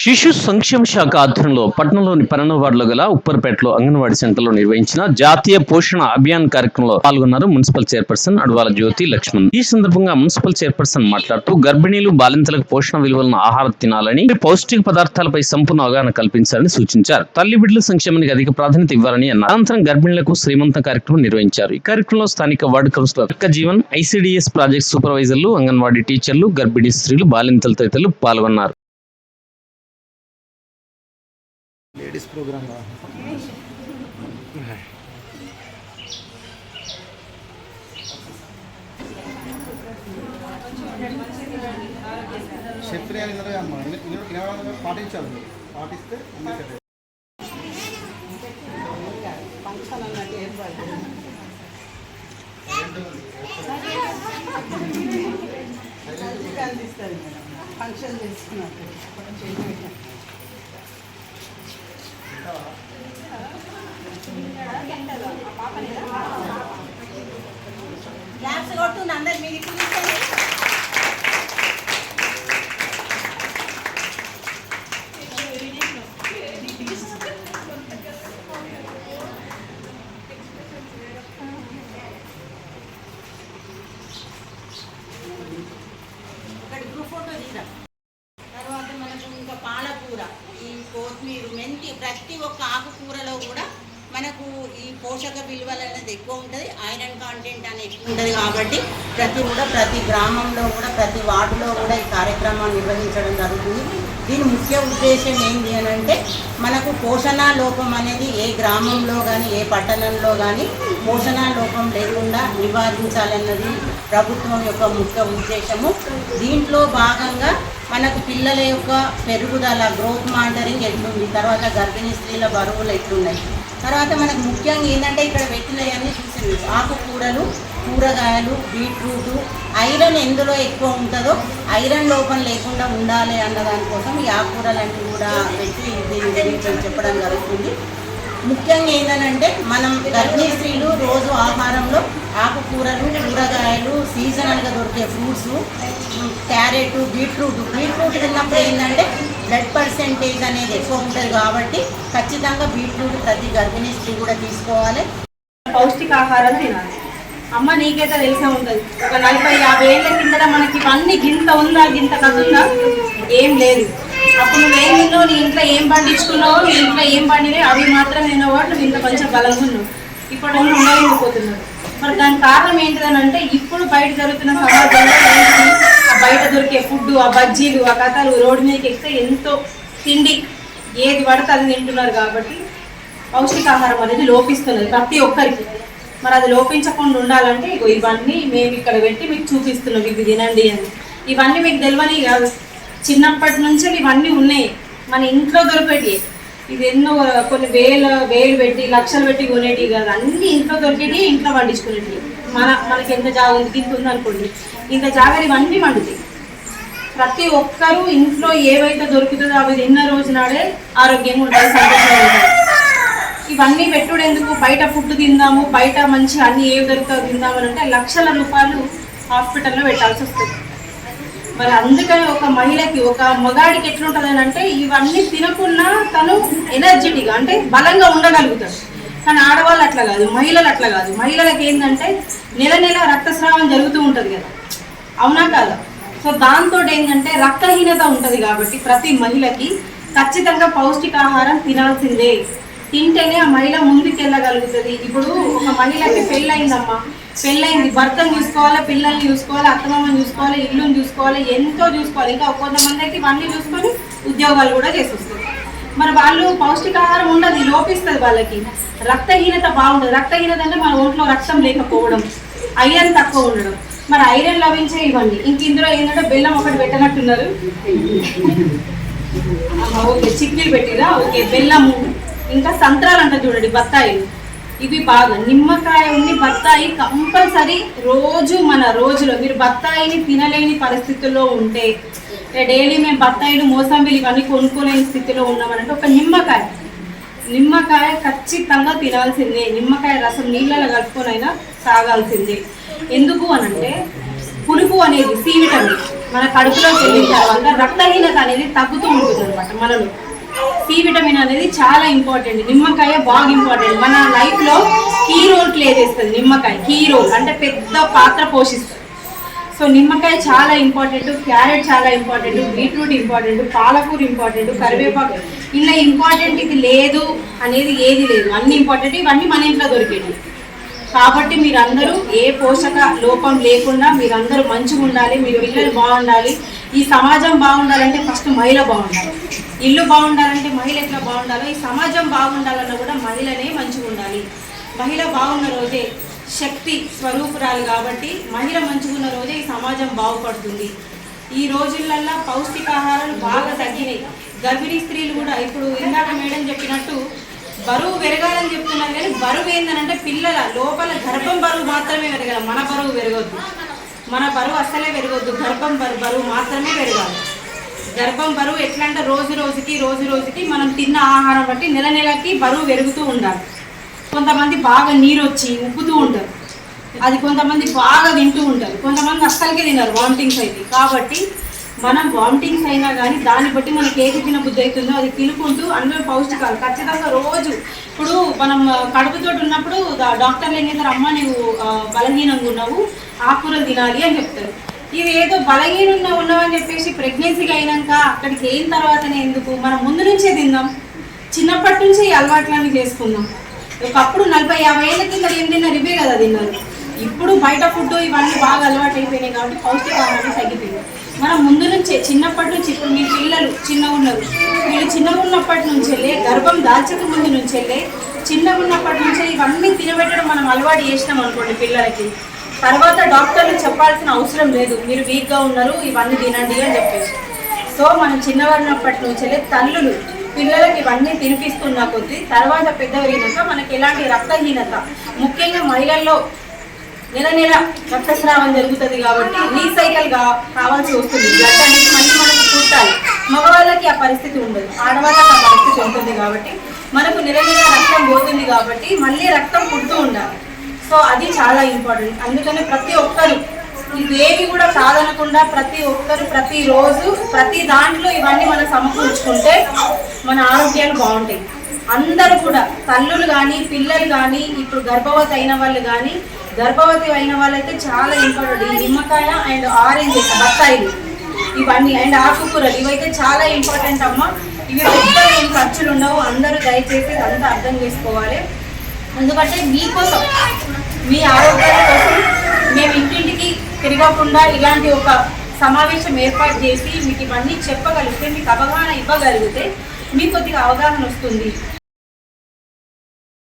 శిశు సంక్షేమ శాఖ ఆధ్వర్యంలో పట్టణంలోని పన్నెండు వార్డులో గల ఉప్పర్పేటలో అంగన్వాడీ సెంటర్లో నిర్వహించిన జాతీయ పోషణ అభియాన్ కార్యక్రమంలో పాల్గొన్నారు మున్సిపల్ చైర్పర్సన్ అడవాల జ్యోతి లక్ష్మణ్. ఈ సందర్భంగా మున్సిపల్ చైర్పర్సన్ మాట్లాడుతూ గర్భిణీలు బాలింతలకు పోషణ విలువలను ఆహారం తినాలని పౌష్టిక పదార్థాలపై సంపూర్ణ అవగాహన కల్పించాలని సూచించారు. తల్లి బిడ్డల సంక్షేమానికి అధిక ప్రాధాన్యత ఇవ్వాలని అన్నారు. అనంతరం గర్భిణులకు శ్రీమంత కార్యక్రమం నిర్వహించారు. ఈ కార్యక్రమంలో స్థానిక వార్డు కౌన్సిలర్ అక్క జీవన్ ఐసిడిఎస్ ప్రాజెక్ట్ సూపర్వైజర్లు అంగన్వాడీ టీచర్లు గర్భిణీ స్త్రీలు బాలింతల తదితరులు పాల్గొన్నారు. Ladies programme. చెప్పిన అమ్మా. పాటించాలి. పాటిస్తే అన్నీ సరే ఫంక్షన్ చేసుకున్నట్టు గ్లాస్ కొట్టు అందరు మీరు ఇప్పుడు తీసుకోండి. ఒకటి గ్రూప్ ఫోటో తీరా తర్వాత మనకు ఇంకా పాలకూర ఈ కొత్తిమీర మెంతి ప్రతి ఒక్క ఆకుకూరలో కూడా మనకు ఈ పోషక విలువలు అనేది ఎక్కువ ఉంటుంది. ఐరన్ కాంటెంట్ అనేది ఎక్కువ ఉంటుంది కాబట్టి ప్రతి కూడా ప్రతి గ్రామంలో కూడా ప్రతి వార్డులో కూడా ఈ కార్యక్రమాన్ని నిర్వహించడం జరుగుతుంది. దీని ముఖ్య ఉద్దేశం ఏంటి అని అంటే మనకు పోషణ లోపం అనేది ఏ గ్రామంలో కానీ ఏ పట్టణంలో కానీ పోషణ లోపం లేకుండా నివారించాలన్నది ప్రభుత్వం యొక్క ముఖ్య ఉద్దేశము. దీంట్లో భాగంగా మనకు పిల్లల యొక్క పెరుగుదల గ్రోత్ మానిటరింగ్ ఎట్లుంది? తర్వాత గర్భిణీ స్త్రీల బరువులు ఎట్లున్నాయి? తర్వాత మనకు ముఖ్యంగా ఏంటంటే ఇక్కడ పెట్టినవన్నీ చూసింది. ఆకుకూరలు కూరగాయలు బీట్రూట్ ఐరన్ ఎందులో ఎక్కువ ఉంటుందో ఐరన్ లోపం లేకుండా ఉండాలి అన్న దానికోసం ఈ ఆకుకూరలన్నీ కూడా పెట్టి ఇది చెప్పడం జరుగుతుంది. ముఖ్యంగా ఏంటంటే మనం గర్భిణీ స్త్రీలు రోజు ఆహారంలో ఆకుకూరలు కూరగాయలు సీజనల్గా దొరికే ఫ్రూట్స్ క్యారెట్ బీట్రూట్. బీట్రూట్ తిన్నప్పుడు ఏంటంటే బ్లడ్ పర్సెంటేజ్ అనేది ఎక్కువ ఉంటుంది కాబట్టి ఖచ్చితంగా బీట్రూట్ ప్రతి గర్భిణీ స్త్రీ కూడా తీసుకోవాలి. పౌష్టికాహారం తినాలి. అమ్మ నీకైతే తెలిసే ఉంటుంది. ఒక నలభై యాభై ఏళ్ళ కింద మనకి ఇవన్నీ గింత ఉందా గింత కదుందా? ఏం లేదు. అప్పుడు నువ్వేం తిన్నావు నీ ఇంట్లో ఏం పండించుకున్నావు? నీ ఇంట్లో ఏం పండినాయి అవి మాత్రం తిన్నావు నువ్వు ఇంత కొంచెం బలంగా ఉన్నావు ఇప్పుడు ఉన్న ఉండలేకపోతున్నావు. మరి దానికి కారణం ఏంటిదని అంటే ఇప్పుడు బయట జరుగుతున్న సమాజంలో ఆ బయట దొరికే ఫుడ్ ఆ బజ్జీలు ఆ కథలు రోడ్డు మీదకి ఎక్కితే ఎంతో తిండి ఏది పడితే అది తింటున్నారు కాబట్టి పౌష్టికాహారం అనేది లోపిస్తున్నది ప్రతి ఒక్కరికి. మరి అది లోపించకుండా ఉండాలంటే ఇగో ఇవన్నీ మేము ఇక్కడ పెట్టి మీకు చూపిస్తున్నాం ఇవి తినండి అని. ఇవన్నీ మీకు తెలియని కాదు. చిన్నప్పటి నుంచి ఇవన్నీ ఉన్నాయి. మన ఇంట్లో దొరికేటి ఇది ఎన్నో కొన్ని వేల వేలు పెట్టి లక్షలు పెట్టి కొనేటి కాదు. అన్ని ఇంట్లో దొరికేటి ఇంట్లో పండించుకునేటివి మన మనకి ఎంత జాగా ఉంది ఇంత ఉంది అనుకోండి. ఇంత జాగా ఇవన్నీ పండుతాయి. ప్రతి ఒక్కరూ ఇంట్లో ఏవైతే దొరుకుతుందో అవి తిన్న రోజు నాడే ఆరోగ్యంగా ఉండాలి సంతోషంగా ఉండాలి ఇవన్నీ పెట్టుడు ఎందుకు? బయట ఫుడ్ తిందాము బయట మంచి అన్ని ఏవి దొరుకుతావు తిందాము అంటే లక్షల రూపాయలు హాస్పిటల్లో పెట్టాల్సి వస్తుంది. మరి అందుకని ఒక మహిళకి ఒక మగాడికి ఎట్లుంటుంది అని అంటే ఇవన్నీ తినకున్నా తను ఎనర్జెటిక్గా అంటే బలంగా ఉండగలుగుతాడు. కానీ ఆడవాళ్ళు అట్లా కాదు మహిళలు అట్లా కాదు. మహిళలకు ఏంటంటే నెల నెల రక్తస్రావం జరుగుతూ ఉంటుంది కదా. అవునా కాదా? సో దాంతో ఏంటంటే రక్తహీనత ఉంటుంది కాబట్టి ప్రతి మహిళకి ఖచ్చితంగా పౌష్టికాహారం తినాల్సిందే. తింటేనే ఆ మహిళ ముందుకెళ్ళగలుగుతుంది. ఇప్పుడు ఒక మహిళకి పెళ్ళయిందమ్మా. పెళ్ళైంది. భర్తను చూసుకోవాలి పిల్లల్ని చూసుకోవాలి అత్తమామని చూసుకోవాలి ఇల్లుని చూసుకోవాలి ఎంతో చూసుకోవాలి. ఇంకా కొంతమంది అయితే ఇవన్నీ చూసుకొని ఉద్యోగాలు కూడా చేసేస్తారు. మరి వాళ్ళు పౌష్టికాహారం ఉండదు లోపిస్తుంది వాళ్ళకి. రక్తహీనత బాగుండదు. రక్తహీనత అంటే మన ఒంట్లో రక్తం లేకపోవడం ఐరన్ తక్కువ ఉండడం. మరి ఐరన్ లభించే ఇవ్వండి ఇంక ఇందులో ఏంటంటే బెల్లం ఒకటి పెట్టనట్టున్నారు. ఓకే చిక్కీలు పెట్టిరా? ఓకే బెల్లము. ఇంకా సంత్రాలు అంట చూడండి బత్తాయిలు. ఇవి బాగా నిమ్మకాయ ఉండి బత్తాయి కంపల్సరీ రోజు మన రోజులో మీరు బత్తాయిని తినలేని పరిస్థితుల్లో ఉంటే డైలీ మేము బత్తాయిలు మోసంబిలు ఇవన్నీ కొనుక్కోలేని స్థితిలో ఉన్నామనంటే ఒక నిమ్మకాయ. నిమ్మకాయ ఖచ్చితంగా తినాల్సిందే. నిమ్మకాయ రసం నీళ్ళలో కలుపుకొనైనా తాగాల్సిందే. ఎందుకు అనంటే పులుపు అనేది సి విటమిన్. మన కడుపులోకి వెళ్ళిన తర్వాత రక్తహీనత అనేది తగ్గుతూ ఉంటుంది అనమాట మనలో. సి విటమిన్ అనేది చాలా ఇంపార్టెంట్ నిమ్మకాయ బాగా ఇంపార్టెంట్ మన లైఫ్లో కీ రోల్ ప్లే చేస్తుంది నిమ్మకాయ. కీ రోల్ అంటే పెద్ద పాత్ర పోషిస్తుంది. సో నిమ్మకాయ చాలా ఇంపార్టెంట్ క్యారెట్ చాలా ఇంపార్టెంట్ బీట్రూట్ ఇంపార్టెంట్ పాలకూర ఇంపార్టెంట్ కరివేపాకు. ఇలా ఇంపార్టెంట్ ఇది లేదు అనేది ఏది లేదు. అన్ని ఇంపార్టెంట్ ఇవన్నీ మన ఇంట్లో దొరికేవి కాబట్టి మీరందరూ ఏ పోషక లోపం లేకుండా మీరందరూ మంచిగా ఉండాలి మీ పిల్లలు బాగుండాలి ఈ సమాజం బాగుండాలంటే ఫస్ట్ మహిళ బాగుండాలి. ఇల్లు బాగుండాలంటే మహిళ ఎట్లా బాగుండాలో ఈ సమాజం బాగుండాలన్నా కూడా మహిళనే మంచిగా ఉండాలి. మహిళ బాగున్న రోజే శక్తి స్వరూపురాలు కాబట్టి మహిళ మంచిగా ఉన్న రోజే ఈ సమాజం బాగుపడుతుంది. ఈ రోజులల్లో పౌష్టికాహారాలు బాగా తగ్గినాయి. గర్భిణీ స్త్రీలు కూడా ఇప్పుడు ఇందాక మేడం చెప్పినట్టు బరువు పెరగాలని చెప్తున్నారు కానీ బరువు ఏంటంటే పిల్లల లోపల గర్భం బరువు మాత్రమే పెరగాలి. మన బరువు పెరగద్దు. మన బరువు అస్సలే పెరగద్దు. గర్భం బరువు బరువు మాత్రమే పెరగాలి. గర్భం బరువు ఎట్లా అంటే రోజు రోజుకి రోజు రోజుకి మనం తిన్న ఆహారం బట్టి నెల నెలకి బరువు పెరుగుతూ ఉండాలి. కొంతమంది బాగా నీరు వచ్చి ఉప్పుతూ ఉంటారు. అది కొంతమంది బాగా తింటూ ఉంటారు. కొంతమంది అస్సలకే తినరు. వామిటింగ్స్ అయితే కాబట్టి మనం వామిటింగ్స్ అయినా కానీ దాన్ని బట్టి మనకి ఏది తిన బుద్ధి అవుతుందో అది తినుకుంటూ అందులో పౌష్టికాలు. ఖచ్చితంగా రోజు ఇప్పుడు మనం కడుపుతో ఉన్నప్పుడు డాక్టర్లు ఏం చేస్తారు అమ్మ నువ్వు బలహీనంగా ఉన్నావు ఆకుకూరలు తినాలి అని చెప్తారు. ఇది ఏదో బలహీనంగా ఉన్నామని చెప్పేసి ప్రెగ్నెన్సీగా అయినాక అక్కడికి అయిన తర్వాతనే ఎందుకు? మనం ముందు నుంచే తిందాం. చిన్నప్పటి నుంచే ఈ అలవాట్లన్నీ చేసుకుందాం. ఒకప్పుడు నలభై యాభై ఏళ్ళ కింద ఏం తిన్నారు ఇవే కదా తిన్నారు ఇప్పుడు బయట ఫుడ్ ఇవన్నీ బాగా అలవాటు అయిపోయినాయి కాబట్టి పౌష్టికాహారం తగ్గిపోయింది. మనం ముందు నుంచే చిన్నప్పటి నుంచి ఇప్పుడు మీ పిల్లలు చిన్నగా ఉన్నారు. వీళ్ళు చిన్నగా ఉన్నప్పటి నుంచెల్లే గర్భం దాల్చక ముందు నుంచెల్లే చిన్నగా ఉన్నప్పటి నుంచే ఇవన్నీ తినబెట్టడం మనం అలవాటు చేసినాం అనుకోండి పిల్లలకి. తర్వాత డాక్టర్లు చెప్పాల్సిన అవసరం లేదు. మీరు వీక్గా ఉన్నారు ఇవన్నీ తినండి అని చెప్పేసి. సో మనం చిన్నవారినప్పటి నుంచెల్లే తల్లులు పిల్లలకి ఇవన్నీ తినిపిస్తున్న కొద్దీ తర్వాత పెద్దవైనాక మనకి ఎలాంటి రక్తహీనత ముఖ్యంగా మహిళల్లో నెల నెల రక్తస్రావం జరుగుతుంది కాబట్టి రీసైకిల్గా కావాల్సి వస్తుంది. బ్లడ్ అనేది మళ్ళీ మనకు పుట్టాలి మగవాళ్ళకి ఆ పరిస్థితి ఉండదు. ఆడవాళ్ళకి ఆ పరిస్థితి ఉంటుంది కాబట్టి మనకు నెల నెల రక్తం పోతుంది కాబట్టి మళ్ళీ రక్తం పుడుతూ ఉండాలి. సో అది చాలా ఇంపార్టెంట్ అందుకనే ప్రతి ఒక్కరు ఇవేవి కూడా కాదనకుండా ప్రతి ఒక్కరు ప్రతి రోజు ప్రతి దాంట్లో ఇవన్నీ మనం సమకూర్చుకుంటే మన ఆరోగ్యాలు బాగుంటాయి. అందరూ కూడా తల్లులు కానీ పిల్లలు కానీ ఇప్పుడు గర్భవతి అయిన వాళ్ళు కానీ గర్భవతి అయిన వాళ్ళైతే చాలా ఇంపార్టెంట్ ఈ నిమ్మకాయ అండ్ ఆరెంజెస్ బత్తాయిలు. ఇవన్నీ అండ్ ఆకుకూరలు ఇవైతే చాలా ఇంపార్టెంట్ అమ్మ. ఇవి పెద్ద ఏం ఖర్చులు ఉండవు. అందరూ దయచేసి అంతా అర్థం చేసుకోవాలి. ఎందుకంటే మీకోసం మీ ఆరోగ్యాల కోసం మేము ఇంటింటికి తిరగకుండా ఇలాంటి ఒక సమావేశం ఏర్పాటు చేసి మీకు ఇవన్నీ చెప్పగలిగితే మీకు అవగాహన ఇవ్వగలిగితే మీకు కొద్దిగా అవగాహన వస్తుంది.